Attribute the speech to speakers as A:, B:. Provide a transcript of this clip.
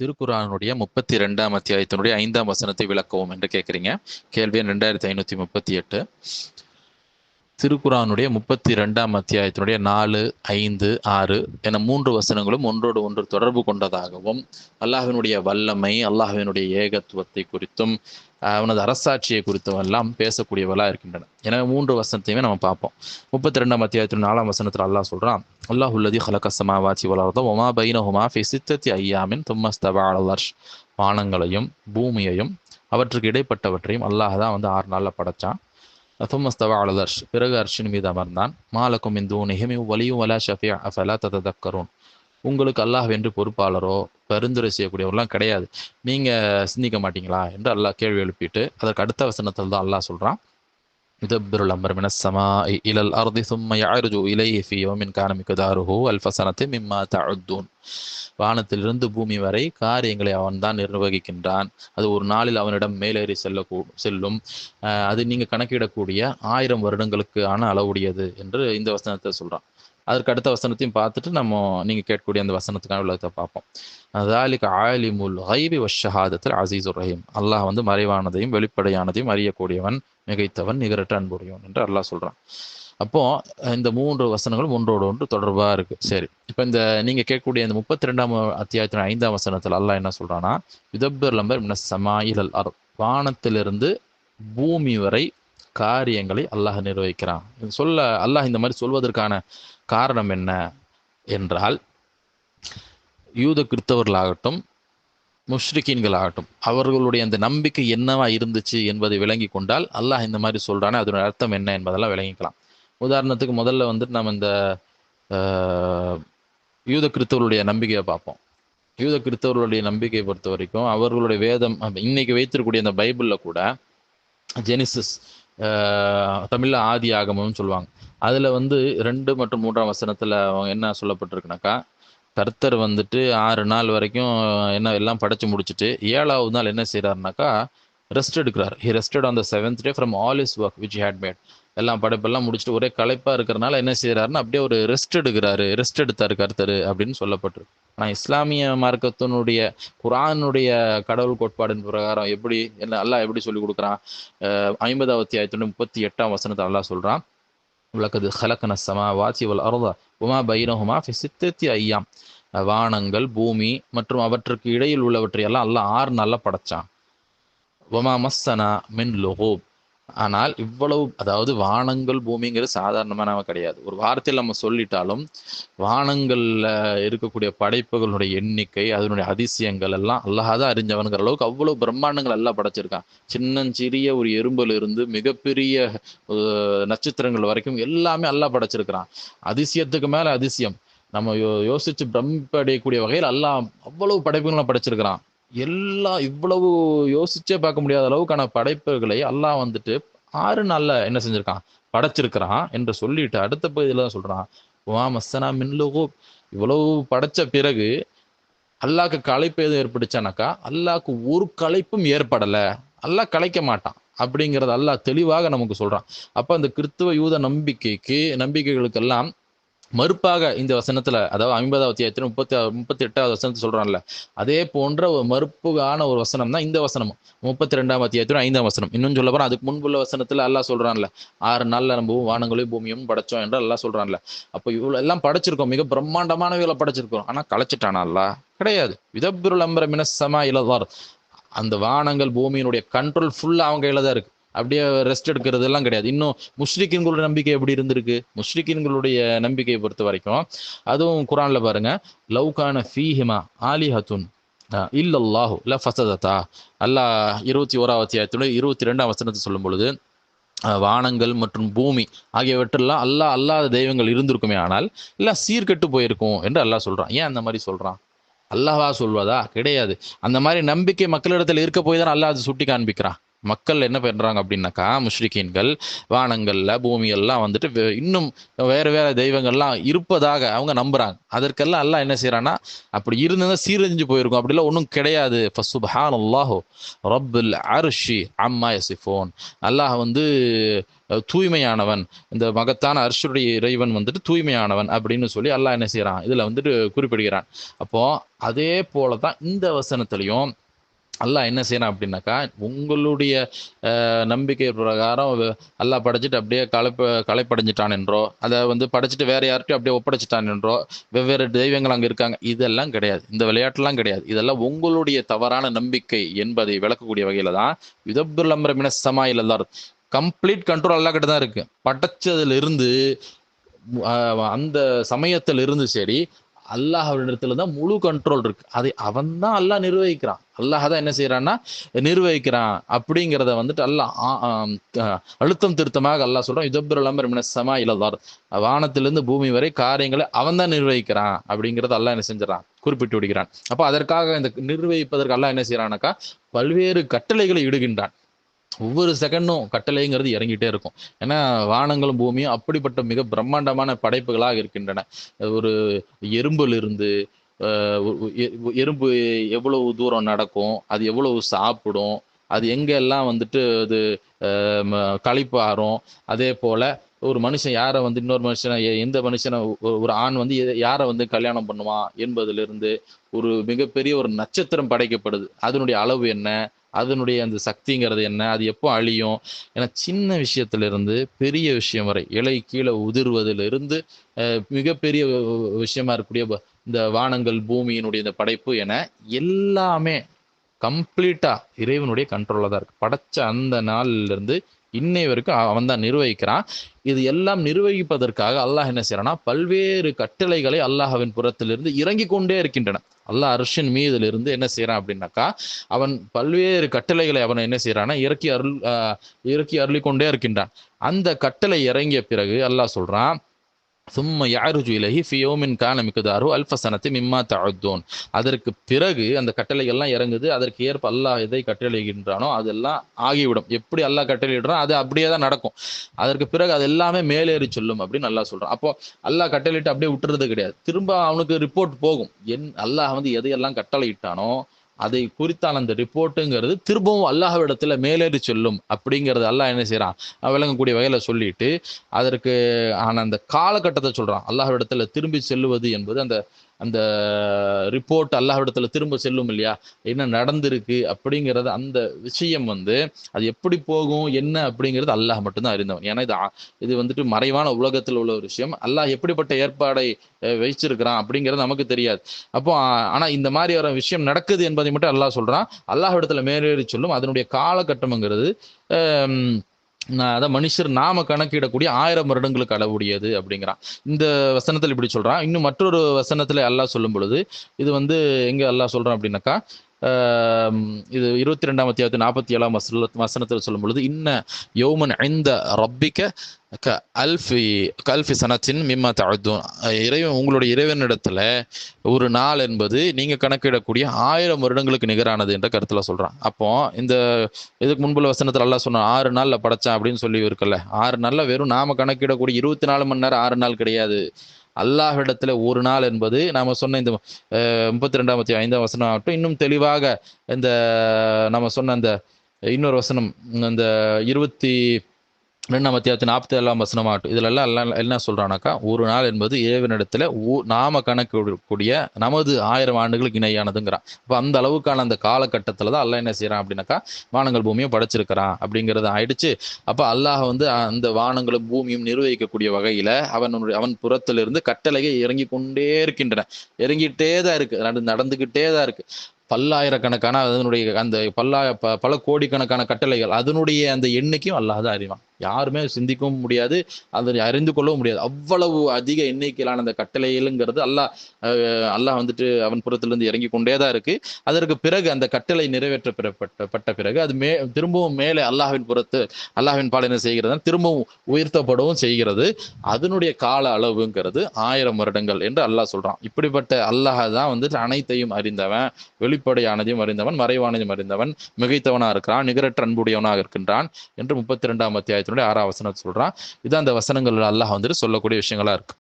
A: திருக்குறானுடைய முப்பத்தி ரெண்டாம் அத்தியாயத்தினுடைய ஐந்தாம் வசனத்தை விளக்கவும் என்று கேட்குறீங்க. கேள்வி ரெண்டாயிரத்தி ஐநூற்றி முப்பத்தி எட்டு. திருக்குறானுடைய முப்பத்தி ரெண்டாம் அத்தியாயத்தினுடைய நாலு ஐந்து ஆறு என மூன்று வசனங்களும் ஒன்றோடு ஒன்று தொடர்பு கொண்டதாகவும் அல்லாஹினுடைய வல்லமை அல்லாஹினுடைய ஏகத்துவத்தை குறித்தும் அவனது அரசாட்சியை குறித்தும் எல்லாம் பேசக்கூடியவர்களாக இருக்கின்றன. எனவே மூன்று வசனத்தையுமே நம்ம பார்ப்போம். முப்பத்தி ரெண்டாம் அத்தியாயத்தில் நாலாம் வசனத்தில் அல்லாஹ் சொல்றான் அல்லாஹுல்லதி ஹலக சமாவாச்சி வளர்த்தோம் ஒமா பைனஹுமா ஃபி சித்தத்தி ஐயாமின் தும்மஸ்தபா அலர்ஷ் வானங்களையும் பூமியையும் அவற்றுக்கு இடைப்பட்டவற்றையும் அல்லாஹ் தான் வந்து ஆறு நாளில் படைச்சான். தும்மஸ்தவா அலர்ஷ் பிறகு அர்ஷின் மீது அமர்ந்தான். மாலக்கும் இந்து நிகமி வலியும் வலா ஷஃபியா அஃபலா ததக்கரும் உங்களுக்கு அல்லாஹ் என்று பொறுப்பாளரோ பரிந்துரை செய்யக்கூடியவரெல்லாம் கிடையாது. நீங்கள் சிந்திக்க மாட்டீங்களா? என்று அல்லாஹ் கேள்வி எழுப்பிட்டு அதற்கு அடுத்த வசனத்தில் தான் அல்லாஹ் சொல்கிறான் يدبر الأمر அமர் السماء இலல் الأرض ثم يعرج إليه في يوم كان مقداره ألف سنة مما تعدون. வானத்திலிருந்து பூமி வரை காரியங்களை அவன் தான் நிர்வகிக்கின்றான். அது ஒரு நாளில் அவனிடம் மேலேறி செல்ல செல்லும். அது நீங்கள் கணக்கிடக்கூடிய ஆயிரம் வருடங்களுக்கு ஆன அளவுடையது என்று இந்த வசனத்தை சொல்கிறான் அதற்கு அடுத்த வசனத்தையும் பார்த்துட்டு நம்ம நீங்கள் கேட்கக்கூடிய அந்த வசனத்துக்கான விளக்கத்தை பார்ப்போம். அதாலிக் ஆலிமுல் ஹைபி வஷஹாதத்தில் அசீசுர் ரஹீம். அல்லாஹ் வந்து மறைவானதையும் வெளிப்படையானதையும் அறியக்கூடியவன். மிகைத்தவன் நிகரற்ற அன்புடையவன் என்று அல்லாஹ் சொல்கிறான் அப்போ இந்த மூன்று வசனங்களும் ஒன்றோடு ஒன்று தொடர்பாக இருக்கு. சரி. இப்போ இந்த நீங்க கேட்கக்கூடிய இந்த முப்பத்தி ரெண்டாம் அத்தியாயத்தின் ஐந்தாம் வசனத்தில் அல்லாஹ் என்ன சொல்றான்னா யுதப்பர் லம்பர் சமாயிலல் அர் வானத்திலிருந்து பூமி வரை காரியங்களை அல்லாஹ் நிர்வகிக்கிறான். சொல்ல அல்லாஹ் இந்த மாதிரி சொல்வதற்கான காரணம் என்ன? என்றால் யூத கிறிஸ்தவர்களாகட்டும் முஷ்ரிக்கீன்களாகட்டும் அவர்களுடைய அந்த நம்பிக்கை என்னவா இருந்துச்சு என்பதை விளங்கி கொண்டால் அல்லாஹ் இந்த மாதிரி சொல்கிறானே அதனுடைய அர்த்தம் என்ன என்பதெல்லாம் விளங்கிக்கலாம். உதாரணத்துக்கு முதல்ல வந்துட்டு நம்ம இந்த யூத கிறிஸ்தவர்களுடைய நம்பிக்கையை பார்ப்போம். யூத கிறிஸ்தவர்களுடைய நம்பிக்கையை பொறுத்த வரைக்கும் அவர்களுடைய வேதம் இன்னைக்கு வைத்திருக்கக்கூடிய அந்த பைபிளில் கூட ஜெனிசிஸ் தமிழில் ஆதி ஆகமம்னு சொல்லுவாங்க. அதில் வந்து ரெண்டு மற்றும் மூன்றாம் வசனத்துல என்ன சொல்லப்பட்டிருக்குனாக்கா கர்த்தர் வந்துட்டு ஆறு நாள் வரைக்கும் என்ன எல்லாம் படைச்சு முடிச்சுட்டு ஏழாவது நாள் என்ன செய்கிறாருனாக்கா ரெஸ்ட் எடுக்கிறார். He rested on the seventh day from all his work which had made எல்லாம் படைப்பெல்லாம் முடிச்சுட்டு ஒரே களைப்பாக இருக்கிறனால என்ன செய்கிறாருன்னு அப்படியே ஒரு ரெஸ்ட் எடுக்கிறாரு. ரெஸ்ட் எடுத்தார் கர்த்தர் அப்படின்னு சொல்லப்பட்டிருக்கு. ஆனால் இஸ்லாமிய மார்க்கத்தினுடைய குரானுடைய கடவுள் கோட்பாடின் பிரகாரம் எப்படி என்ன அல்லா எப்படி சொல்லி கொடுக்குறான்? ஐம்பதாவது ஆயிரத்தி முப்பத்தி எட்டாம் வசனத்தை அல்லா சொல்கிறான் உலகது ஹலக்கன சமா வாசிவல் அருதா. உமா பைரஹுமா சித்தத்தி ஐயாம் வானங்கள் பூமி மற்றும் அவற்றுக்கு இடையில் உள்ளவற்றை எல்லாம் அல்லாஹ் ஆறு நல்லா படைச்சான். ஒமா மஸ்ஸனா மின் லொஹோப் ஆனால் இவ்வளவு அதாவது வானங்கள் பூமிங்கிறது சாதாரணமான கிடையாது. ஒரு வார்த்தையில் நம்ம சொல்லிட்டாலும் வானங்கள்ல இருக்கக்கூடிய படைப்புகளுடைய எண்ணிக்கை அதனுடைய அதிசயங்கள் எல்லாம் அல்லாதான் அறிஞ்சவனுங்கிற அளவுக்கு அவ்வளவு பிரம்மாண்டங்கள் எல்லாம் படைச்சிருக்கான். சின்னஞ்சிறிய ஒரு எறும்புல இருந்து மிகப்பெரிய நட்சத்திரங்கள் வரைக்கும் எல்லாமே அல்லா படைச்சிருக்கிறான். அதிசயத்துக்கு மேல அதிசயம். நம்ம யோ யோசிச்சு பிரமிப்படையக்கூடிய வகையில் எல்லாம் அவ்வளவு படைப்புகளை படைச்சிருக்கிறான். எல்லா இவ்வளவு யோசிச்சே பார்க்க முடியாத அளவுக்கான படைப்புகளை அல்லாஹ் வந்துட்டு ஆறு நாள்ல என்ன செஞ்சிருக்கான்? படைச்சிருக்கிறான் என்று சொல்லிட்டு அடுத்த பகுதியில தான் சொல்றான். வா மஸ்தனா மின்லுகு இவ்வளவு படைச்ச பிறகு அல்லாக்கு களைப்பு எதுவும் ஏற்பட்டுச்சானாக்கா அல்லாக்கு ஒரு களைப்பும் ஏற்படல. அல்லாஹ் கலைக்க மாட்டான் அப்படிங்கிறது அல்லாஹ் தெளிவாக நமக்கு சொல்றான். அப்ப அந்த கிறித்துவ யூத நம்பிக்கைக்கு நம்பிக்கைகளுக்கெல்லாம் மறுப்பாக இந்த வசனத்துல அதாவது ஐம்பதாவது அத்தியாயத்துல முப்பத்தி முப்பத்தி எட்டாவது வசனத்தை சொல்றான்ல அதே போன்ற ஒரு மறுப்புகான ஒரு வசனம் தான் இந்த வசனம் முப்பத்தி ரெண்டாம் அத்தியாயத்துல ஐந்தாம் வசனம். இன்னும் சொல்ல போறோம் அதுக்கு முன்புள்ள வசனத்துல எல்லாம் சொல்றான்ல ஆறு நாள்ல நம்பவும் வானங்களையும் பூமியும் படைச்சோம் என்று எல்லாம் சொல்றான்ல. அப்போ இவ்வளவு எல்லாம் படைச்சிருக்கோம் மிக பிரம்மாண்டமானவைகளை படைச்சிருக்கோம் ஆனா களைச்சிட்டானா கிடையாது. விதப்பிருள் அம்பர மினசமா இலவார் அந்த வானங்கள் பூமியினுடைய கண்ட்ரோல் ஃபுல்லா அவங்க கையில தான் இருக்கு. அப்படியே ரெஸ்ட் எடுக்கிறது எல்லாம் கிடையாது. இன்னும் முஸ்லிக்கின்களுடைய நம்பிக்கை எப்படி இருந்திருக்கு? முஸ்லிக்கின்களுடைய நம்பிக்கையை பொறுத்த வரைக்கும் அதுவும் குரான்ல பாருங்க லவ்கான ஃபீஹிமா ஆலி ஹத்துன் இல்லல்லாஹு இல்ல ஃபசதத்தா அல்லாஹ் இருபத்தி ஓராவது அத்தியாயத்துல இருபத்தி ரெண்டாம் வசனத்தை சொல்லும் பொழுது வானங்கள் மற்றும் பூமி ஆகியவற்றெல்லாம் அல்லாஹ் அல்லாத தெய்வங்கள் இருந்திருக்குமே ஆனால் எல்லாம் சீர்கெட்டு போயிருக்கும் என்று அல்லாஹ் சொல்றான். ஏன் அந்த மாதிரி சொல்றான்? அல்லாஹா சொல்வதா? கிடையாது. அந்த மாதிரி நம்பிக்கை மக்களிடத்தில் இருக்க போய் தான் அல்லாஹ் அது சுட்டி காண்பிக்கிறான். மக்கள் என்ன பண்ணுறாங்க அப்படின்னாக்கா முஷ்ரிக்கீன்கள் வானங்களில் பூமியெல்லாம் வந்துட்டு இன்னும் வேறு வேறு தெய்வங்கள்லாம் இருப்பதாக அவங்க நம்புகிறாங்க அதற்கெல்லாம் அல்லாஹ் என்ன செய்கிறான்னா அப்படி இருந்ததா சீரழிஞ்சு போயிருக்கும். அப்படிலாம் ஒன்றும் கிடையாது. ஃபசுபஹான் அல்லாஹோ ரப்புல் அர்ஷி அம்மா யசிஃபோன். அல்லாஹ் வந்து தூய்மையானவன். இந்த மகத்தான அர்ஷுடைய இறைவன் வந்துட்டு தூய்மையானவன் அப்படின்னு சொல்லி அல்லாஹ் என்ன செய்கிறான் இதில் வந்துட்டு குறிப்பிடுகிறான். அப்போ அதே போல தான் இந்த வசனத்துலேயும் அல்லாஹ் என்ன செய்யறான் அப்படின்னாக்கா உங்களுடைய நம்பிக்கை பிரகாரம் அல்லாஹ் படைச்சிட்டு அப்படியே களைப்ப களைப்படைஞ்சிட்டான் என்றோ அதை வந்து படைச்சிட்டு வேற யார்கிட்டயும் அப்படியே ஒப்படைச்சிட்டான் என்றோ வெவ்வேறு தெய்வங்கள் அங்கே இருக்காங்க. இதெல்லாம் கிடையாது. இந்த விளையாட்டுலாம் கிடையாது. இதெல்லாம் உங்களுடைய தவறான நம்பிக்கை என்பதை விளக்கக்கூடிய வகையில தான் யுதப்புல் அம்ர மினசமா இல்லல்லார் கம்ப்ளீட் கண்ட்ரோல் அல்லா கிட்ட தான் இருக்கு. படைச்சதுல இருந்து அந்த சமயத்தில் இருந்து சரி அல்லாஹ்விடத்துல தான் முழு கண்ட்ரோல் இருக்கு. அதை அவன் தான் அல்லாஹ் நிர்வகிக்கிறான். அல்லாஹ் தான் என்ன செய்யறான்னா நிர்வகிக்கிறான் அப்படிங்கிறத வந்துட்டு அல்லாஹ் அழுத்தம் திருத்தமாக அல்லாஹ் சொல்றான் யுதப்புல் அம்ர மினசமா வானத்திலிருந்து பூமி வரை காரியங்களை அவன் தான் நிர்வகிக்கிறான் அப்படிங்கிறத அல்லாஹ் என்ன செஞ்சிடறான்? குறிப்பிட்டு விடுகிறான். அப்ப அதற்காக இந்த நிர்வகிப்பதற்கு அல்லாஹ் என்ன செய்யறானாக்கா பல்வேறு கட்டளைகளை இடுகின்றான். ஒவ்வொரு செகண்டும் கட்டளைங்கிறது இறங்கிட்டே இருக்கும். ஏன்னா வானங்களும் பூமியும் அப்படிப்பட்ட மிக பிரம்மாண்டமான படைப்புகளாக இருக்கின்றன. ஒரு எறும்புல இருந்து எறும்பு எவ்வளவு தூரம் நடக்கும் அது எவ்வளவு சாப்பிடும் அது எங்கெல்லாம் வந்துட்டு அது அஹ், ம- அதே போல ஒரு மனுஷன் யாரை வந்து இன்னொரு மனுஷனை எ- எந்த மனுஷனை ஒரு ஆண் வந்து யாரை வந்து கல்யாணம் பண்ணுவான் என்பதிலிருந்து ஒரு மிகப்பெரிய ஒரு நட்சத்திரம் படைக்கப்படுது. அதனுடைய அளவு என்ன? அதனுடைய அந்த சக்திங்கிறது என்ன? அது எப்போ அழியும்? ஏன்னா சின்ன விஷயத்துல இருந்து பெரிய விஷயம் வரை இலை கீழே உதிர்வதிலிருந்து மிகப்பெரிய விஷயமா இருக்கக்கூடிய இந்த வானங்கள் பூமியினுடைய இந்த படைப்பு என எல்லாமே கம்ப்ளீட்டா இறைவனுடைய கண்ட்ரோல்ல தான் இருக்கு. படைச்ச அந்த நாள்ல இருந்து இன்னை வரைக்கும் அவன் தான் நிர்வகிக்கிறான். இது எல்லாம் நிர்வகிப்பதற்காக அல்லாஹ் என்ன செய்யறான்னா பல்வேறு கட்டளைகளை அல்லாஹ்வின் புறத்திலிருந்து இறங்கி கொண்டே இருக்கின்றன. அல்லாஹ் அர்ஷின் மீதுல இருந்து என்ன செய்யறான் அப்படின்னாக்கா அவன் பல்வேறு கட்டளைகளை அவன் என்ன செய்யறான்னா இறக்கி அருள் இறக்கி அருளிக்கொண்டே இருக்கின்றான். அந்த கட்டளை இறங்கிய பிறகு அல்லாஹ் சொல்றான் சும்ம யாருஜு இலஹி ஃபியோமின் கான மிக்கதாரு அல்ஃப சனத்தி மிம்மா தஅத்தூன் அதற்கு பிறகு அந்த கட்டளைகள்லாம் இறங்குது. அதற்கு ஏற்ப அல்லாஹ் எதை கட்டளைகின்றானோ அதெல்லாம் ஆகிவிடும். எப்படி அல்லாஹ் கட்டளையிடுறோம் அது அப்படியே தான் நடக்கும். அதற்கு பிறகு அது எல்லாமே மேலேறி சொல்லும் அப்படின்னு நல்லா சொல்றான். அப்போ அல்லாஹ் கட்டளையிட்டு அப்படியே விட்டுறது கிடையாது. திரும்ப அவனுக்கு ரிப்போர்ட் போகும். என் அல்லாஹ் வந்து எதையெல்லாம் கட்டளையிட்டானோ அதை குறித்தான அந்த ரிப்போர்ட்டுங்கிறது திரும்பவும் அல்லாஹ்விடத்தில் மேலேறி சொல்லும் அப்படிங்கிறது அல்லாஹ் என்ன செய்கிறான் விளங்கக்கூடிய வகையில சொல்லிட்டு அதற்கு ஆன அந்த காலகட்டத்தை சொல்றான். அல்லாஹ்விடத்தில் திரும்பி செல்லுவது என்பது அந்த அந்த ரிப்போர்ட் அல்லாஹ்விடத்துல திரும்ப செல்லும் இல்லையா? என்ன நடந்திருக்கு அப்படிங்கிறது அந்த விஷயம் வந்து அது எப்படி போகும் என்ன அப்படிங்கிறது அல்லாஹ் மட்டும்தான் அறிந்தவன். ஏன்னா இது இது வந்துட்டு மறைவான உலகத்தில் உள்ள ஒரு விஷயம். அல்லாஹ் எப்படிப்பட்ட ஏற்பாடை வைச்சிருக்கிறான் அப்படிங்கிறது நமக்கு தெரியாது. அப்போ ஆனால் இந்த மாதிரி ஒரு விஷயம் நடக்குது என்பதை மட்டும் அல்லாஹ் சொல்கிறான் அல்லாஹ் இடத்துல மேலேறி சொல்லும். அதனுடைய காலகட்டம்ங்கிறது அதான் மனுஷர் நாம கணக்கிடக்கூடிய ஆயிரம் வருடங்களுக்கு அளவுடையது அப்படிங்கிறான். இந்த வசனத்தில் இப்படி சொல்றான். இன்னும் மற்றொரு வசனத்துல அல்லாஹ் சொல்லும் பொழுது இது வந்து எங்க அல்லாஹ் சொல்றான் அப்படின்னாக்கா இது இருபத்தி ரெண்டாம் அத்தியாயத்து நாற்பத்தி ஏழாம் வசன வசனத்தில் சொல்லும் பொழுது இன்ன யோமன் ஐந்த ரப்பிக்க க அல்ஃபி கல்ஃபி சனத்தின் மிம்மா தாழ்த்தும் இறைவன் உங்களுடைய இறைவனிடத்துல ஒரு நாள் என்பது நீங்க கணக்கிடக்கூடிய ஆயிரம் வருடங்களுக்கு நிகரானது என்ற கருத்துல சொல்றான். அப்போ இந்த இதுக்கு முன்புள்ள வசனத்துல எல்லாம் சொன்னோம் ஆறு நாள்ல படைச்சான் அப்படின்னு சொல்லி இருக்குல்ல ஆறு நாள்ல வெறும் நாம கணக்கிடக்கூடிய இருபத்தி நாலு மணி நேரம் ஆறு நாள் கிடையாது. அல்லாஹ்விடத்துல ஒரு நாள் என்பது நாம சொன்ன இந்த முப்பத்தி ரெண்டாம் ஐந்தாம் வசனம் ஆகட்டும். இன்னும் தெளிவாக இந்த நம்ம சொன்ன அந்த இன்னொரு வசனம் அந்த இருபத்தி ரெண்டாம் அத்தியாயத்து நாற்பத்தி ஏழாம் வசனமாகட்டும். இதுல எல்லாம் எல்லாம் என்ன சொல்றானாக்கா ஒரு நாள் என்பது ஏவனிடத்துல ஊ- நாம கூடிய நமது ஆயிரம் ஆண்டுகளுக்கு இணையானதுங்கிறான். அப்ப அந்த அளவுக்கான அந்த காலகட்டத்துல தான் அல்லாஹ் என்ன செய்யறான் அப்படின்னாக்கா வானங்கள் பூமியும் படைச்சிருக்கிறான் அப்படிங்கறது ஆயிடுச்சு. அப்ப அல்லாஹ் வந்து அந்த வானங்களும் பூமியும் நிர்வகிக்கக்கூடிய வகையில அவனுடைய அவன் புறத்திலிருந்து கட்டளையை இறங்கி கொண்டே இருக்கின்றன. இறங்கிட்டே தான் இருக்கு. நடந்து நடந்துகிட்டே தான் இருக்கு. பல்லாயிரக்கணக்கான அதனுடைய அந்த பல்லாய ப- பல கோடிக்கணக்கான கட்டளைகள் அதனுடைய அந்த எண்ணிக்கையும் அல்லாஹ் தான் அறிவான். யாருமே சிந்திக்கவும் முடியாது அதை அறிந்து கொள்ளவும் முடியாது. அவ்வளவு அதிக எண்ணிக்கையிலான அந்த கட்டளைகளுங்கிறது அல்லாஹ் அல்லாஹ் வந்துட்டு அவன் புறத்திலிருந்து இறங்கி கொண்டே தான் இருக்கு. அதற்கு பிறகு அந்த கட்டளை நிறைவேற்ற பெறப்பட்ட பட்ட பிறகு அது மே திரும்பவும் மேலே அல்லாஹின் புறத்து அல்லாஹின் பால் செய்கிறது திரும்பவும் உயர்த்தப்படவும் செய்கிறது. அதனுடைய கால அளவுங்கிறது ஆயிரம் வருடங்கள் என்று அல்லாஹ் சொல்றான். இப்படிப்பட்ட அல்லாஹ் தான் வந்துட்டு அனைத்தையும் அறிந்தவன் வெளிப்படையானதையும் அறிந்தவன் மறைவானதையும் அறிந்தவன் மிகைத்தவனாக இருக்கிறான் நிகரற்ற அன்புடையவனாக இருக்கின்றான் என்று முப்பத்தி ரெண்டாம் அத்தியாயத்தினுடைய ஆறாம் வசனம் சொல்றான். இது அந்த வசனங்கள் அல்லாஹ் வந்துட்டு சொல்லக்கூடிய விஷயங்களா இருக்கு.